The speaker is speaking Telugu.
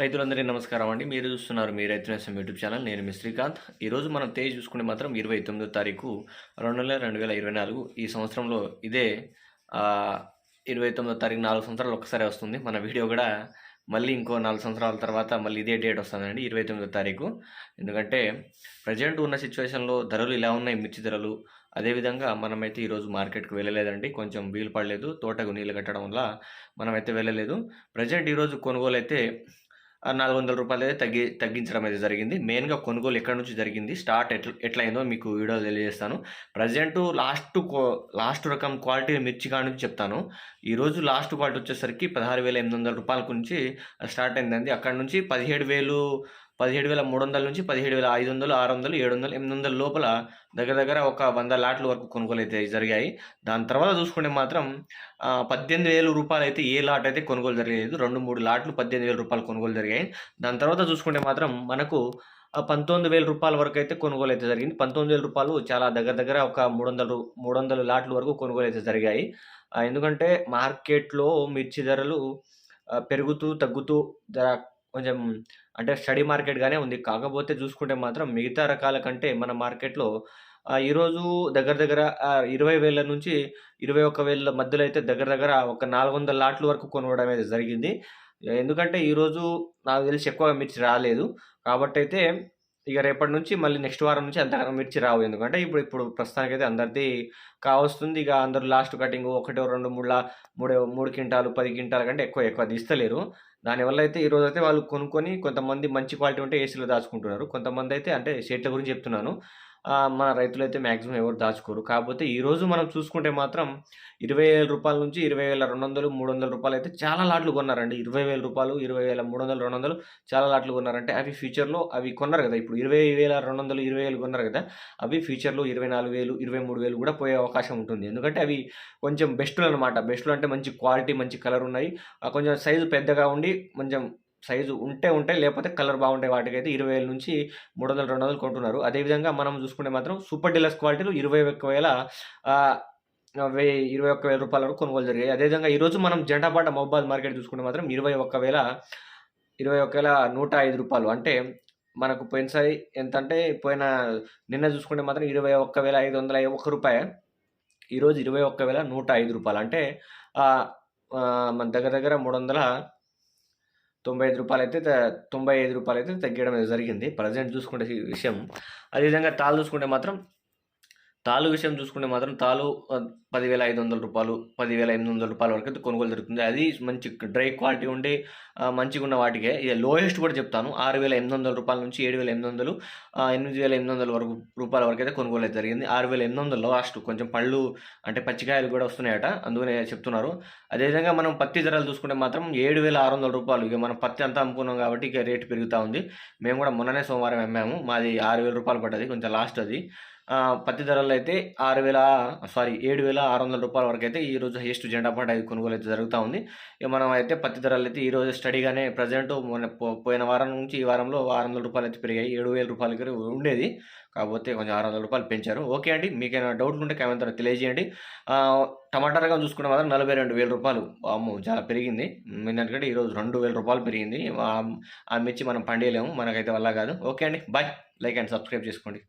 రైతులందరికీ నమస్కారం అండి. మీరు చూస్తున్నారు మీ రైతు నేస్తం యూట్యూబ్ ఛానల్. నేను మీ శ్రీకాంత్. ఈరోజు మనం తేజ్ చూసుకుంటే మాత్రం ఇరవై తొమ్మిదో తారీఖు రెండు నెలల రెండు వేల ఇరవై నాలుగు. ఈ సంవత్సరంలో ఇదే ఇరవై తొమ్మిదో తారీఖు నాలుగు సంవత్సరాలు ఒక్కసారి వస్తుంది. మన వీడియో కూడా మళ్ళీ ఇంకో నాలుగు సంవత్సరాల తర్వాత మళ్ళీ ఇదే డేట్ వస్తుందండి ఇరవై తొమ్మిదో తారీఖు. ఎందుకంటే ప్రజెంట్ ఉన్న సిచ్యువేషన్లో ధరలు ఇలా ఉన్నాయి మిర్చి ధరలు. అదేవిధంగా మనమైతే ఈరోజు మార్కెట్కి వెళ్ళలేదండి కొంచెం వీలు పడలేదు. తోటకు నీళ్ళు కట్టడం వల్ల మనమైతే వెళ్ళలేదు. ప్రజెంట్ ఈరోజు కొనుగోలు అయితే నాలుగు వందల రూపాయలు అయితే తగ్గి తగ్గించడం అయితే జరిగింది. మెయిన్గా కొనుగోలు ఎక్కడి నుంచి జరిగింది? స్టార్ట్ ఎట్లా ఎట్లయిందో మీకు వీడియోలో తెలియజేస్తాను. ప్రజెంట్ లాస్ట్ లాస్ట్ రకం క్వాలిటీ మిర్చి కాడ నుంచి చెప్తాను. ఈరోజు లాస్ట్ క్వాలిటీ వచ్చేసరికి పదహారు వేల ఎనిమిది వందల రూపాయల నుంచి స్టార్ట్ అయిందండి. అక్కడ నుంచి పదిహేడు వేలు పదిహేడు వేల మూడు వందల నుంచి పదిహేడు వేల ఐదు వందలు ఆరు వందలు ఏడు వందలు ఎనిమిది వందల లోపల దగ్గర దగ్గర ఒక వంద లాట్ల వరకు కొనుగోలు అయితే జరిగాయి. దాని తర్వాత చూసుకుంటే మాత్రం పద్దెనిమిది వేల రూపాయలు అయితే ఏ లాట్ అయితే కొనుగోలు జరగలేదు. రెండు మూడు లాట్లు పద్దెనిమిది వేల రూపాయలు కొనుగోలు జరిగాయి. దాని తర్వాత చూసుకుంటే మాత్రం మనకు పంతొమ్మిది వేల రూపాయల వరకు అయితే కొనుగోలు అయితే జరిగింది. పంతొమ్మిది వేల రూపాయలు చాలా దగ్గర దగ్గర ఒక మూడు వందలు మూడు వందల లాట్ల వరకు కొనుగోలు అయితే జరిగాయి. ఎందుకంటే మార్కెట్లో మిర్చి ధరలు పెరుగుతూ తగ్గుతూ ధర కొంచెం అంటే స్టడీ మార్కెట్గానే ఉంది. కాకపోతే చూసుకుంటే మాత్రం మిగతా రకాల కంటే మన మార్కెట్లో ఈరోజు దగ్గర దగ్గర ఇరవై వేల నుంచి ఇరవై ఒక్క వేల మధ్యలో అయితే దగ్గర దగ్గర ఒక నాలుగు వందల లాట్ల వరకు కొనవడం అయితే జరిగింది. ఎందుకంటే ఈరోజు నాకు తెలిసి ఎక్కువగా మిర్చి రాలేదు. కాబట్టి అయితే ఇక రేపటి నుంచి మళ్ళీ నెక్స్ట్ వారం నుంచి అంతగానో మిర్చి రావు. ఎందుకంటే ఇప్పుడు ఇప్పుడు ప్రస్తుతానికైతే అందరిది కావస్తుంది. ఇక అందరూ లాస్ట్ కటింగ్ ఒకటో రెండు మూడు మూడు మూడు క్వింటాలు పది క్వింటాల కంటే ఎక్కువ ఎక్కువ తీస్తలేరు. దానివల్ల అయితే ఈరోజు అయితే వాళ్ళు కొనుక్కొని కొంతమంది మంచి క్వాలిటీ ఉంటే ఏసీలో దాచుకుంటున్నారు. కొంతమంది అయితే అంటే షేట్ల గురించి చెప్తున్నాను. మన రైతులు అయితే మ్యాక్సిమం ఎవరు దాచుకోరు. కాకపోతే ఈరోజు మనం చూసుకుంటే మాత్రం ఇరవై వేల రూపాయల నుంచి ఇరవై వేల రెండు వందలు మూడు వందల రూపాయలు అయితే చాలా లాట్లు కొన్నారండి. ఇరవై వేల రూపాయలు ఇరవై వేల మూడు వందలు రెండు వందలు చాలా లాట్లు కొన్నారంటే అవి ఫ్యూచర్లో అవి కొన్నారు కదా. ఇప్పుడు ఇరవై వేల రెండు వందలు ఇరవై వేలు కొన్నారు కదా. అవి ఫ్యూచర్లో ఇరవై నాలుగు వేలు ఇరవై మూడు వేలు కూడా పోయే అవకాశం ఉంటుంది. ఎందుకంటే అవి కొంచెం బెస్ట్లు అనమాట బెస్ట్లు అంటే మంచి క్వాలిటీ మంచి కలర్ ఉన్నాయి. ఆ కొంచెం సైజు పెద్దగా ఉండి కొంచెం సైజు ఉంటే ఉంటాయి లేకపోతే కలర్ బాగుంటాయి వాటికైతే ఇరవై వేల నుంచి మూడు వందలు రెండు వందలు కొంటున్నారు. అదేవిధంగా మనం చూసుకుంటే మాత్రం సూపర్ డీలక్స్ క్వాలిటీలు ఇరవై ఒక్క వేల వెయ్యి ఇరవై ఒక్క వేల రూపాయల వరకు కొనుగోలు జరిగాయి. అదేవిధంగా ఈరోజు మనం జెండాపాట మొబైల్ మార్కెట్ చూసుకుంటే మాత్రం ఇరవై ఒక్క వేల ఇరవై ఒక్క వేల నూట ఐదు రూపాయలు. అంటే మనకు పోయినసారి ఎంత అంటే పోయిన నిన్న చూసుకుంటే మాత్రం ఇరవై ఒక్క వేల ఐదు వందల ఒక్క రూపాయ. ఈరోజు ఇరవై ఒక్క వేల నూట ఐదు రూపాయలు. అంటే మన దగ్గర దగ్గర మూడు వందల తొంభై ఐదు రూపాయలు అయితే తొంభై ఐదు రూపాయలు అయితే తగ్గడం జరిగింది. ప్రజెంట్ చూసుకుంటే విషయం. అదేవిధంగా తాళ్ళు చూసుకుంటే మాత్రం తాలు విషయం చూసుకుంటే మాత్రం తాలు పదివేల ఐదు వందల రూపాయలు పదివేల ఎనిమిది వందల రూపాయల వరకు అయితే కొనుగోలు జరుగుతుంది. అది మంచి డ్రై క్వాలిటీ ఉండి మంచిగా ఉన్న వాటికే. ఇది లోయెస్ట్ కూడా చెప్తాను. ఆరు వేల ఎనిమిది వందల రూపాయల నుంచి ఏడు వేల ఎనిమిది వందలు ఎనిమిది వేల ఎనిమిది వందల వరకు రూపాయల వరకు అయితే కొనుగోలు అయితే జరిగింది. ఆరు వేల ఎనిమిది వందల లాస్ట్ కొంచెం పళ్ళు అంటే పచ్చికాయలు కూడా వస్తున్నాయట అందుకనే చెప్తున్నారు. అదేవిధంగా మనం పత్తి ధరలు చూసుకుంటే మాత్రం ఏడు వేల ఆరు వందల రూపాయలు ఇక మనం పత్తి అంతా అమ్ముకున్నాం కాబట్టి ఇక రేటు పెరుగుతూ ఉంది. మేము కూడా మొన్ననే సోమవారం అమ్మాము. మాది ఆరు వేల రూపాయలు పడ్డది కొంచెం లాస్ట్ అది. పత్తి ధరలు అయితే ఆరు వేల సారీ ఏడు వేల ఆరు వందల రూపాయల వరకు అయితే ఈ రోజు హైయెస్ట్ జెండా పాట అది కొనుగోలు అయితే జరుగుతూ ఉంది. ఇక మనం అయితే పత్తి ధరలు అయితే ఈ రోజు స్టడీగానే ప్రజెంట్ మొన్న పో- పోయిన వారం నుంచి ఈ వారంలో ఆరు వందల రూపాయలు అయితే పెరిగాయి. ఏడు వేల రూపాయలకి ఉండేది. కాకపోతే కొంచెం ఆరు వందల రూపాయలు పెంచారు. ఓకే అండి మీకు ఏమైనా డౌట్లు ఉంటే కామెంట్ ద్వారా తెలియజేయండి. ఆ, టమాటా రకం చూసుకున్న మాత్రం నలభై రెండు వేల రూపాయలు. అమ్మో చాలా పెరిగింది. ఎందుకంటే ఈరోజు రెండు వేల రూపాయలు పెరిగింది. ఆ- ఆ మిర్చి మనం పండియలేము. మనకైతే వల్ల కాదు. ఓకే అండి బాయ్. లైక్ అండ్ సబ్స్క్రైబ్ చేసుకోండి.